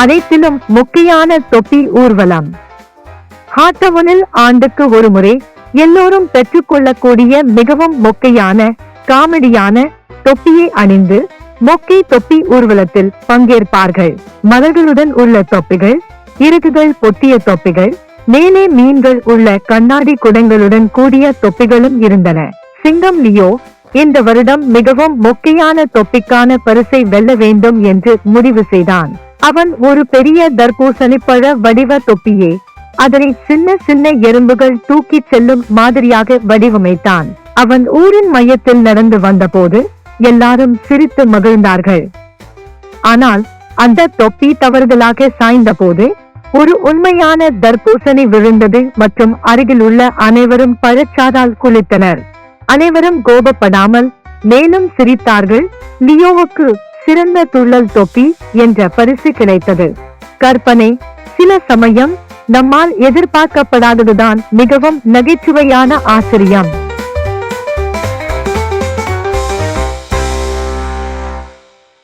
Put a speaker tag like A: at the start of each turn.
A: அனைத்திலும் முக்கியமான தொப்பி ஊர்வலம். ஹாட்டவனில் ஆண்டுக்கு ஒரு முறை எல்லோரும் பெற்றுக்கொள்ளக்கூடிய மிகவும் மொக்கையான காமெடியான தொப்பியை அணிந்து மொக்கை தொப்பி ஊர்வலத்தில் பங்கேற்பார்கள். மலர்களுடன் உள்ள தொப்பிகள் இறகுகள் பொட்டிய தொப்பிகள் மேலே மீன்கள் உள்ள கண்ணாடி குடங்களுடன் கூடிய தொப்பிகளும் இருந்தன. சிங்கம் லியோ இந்த வருடம் மிகவும் முக்கியமான தொப்பிக்கான பரிசை வெல்ல வேண்டும் என்று முடிவு செய்தான். அவன் ஒரு பெரிய தர்பூசணி பழ வடிவ தொப்பியே அதனை சின்ன சின்ன எறும்புகள் தூக்கிச் செல்லும் மாதிரியாக வடிவமைத்தான். அவன் ஊரின் மையத்தில் நடந்து வந்தபோது எல்லாரும் சிரித்து மகிழ்ந்தார்கள். ஆனால் அந்த தொப்பி தவறுதலாக சாய்ந்த போது ஒரு உண்மையான தர்பூசணி விழுந்தது மற்றும் அருகில் உள்ள அனைவரும் பழச்சாதால் குளித்தனர். அனைவரும் கோபப்படாமல் மேலும் சிரித்தார்கள். லியோவுக்கு சிறந்த துள்ளல் தொப்பி என்ற பரிசு கிடைத்தது. கற்பனை சில சமயம் நம்மால் எதிர்பார்க்கப்படாததுதான் மிகவும் நகைச்சுவையான ஆச்சரியம்.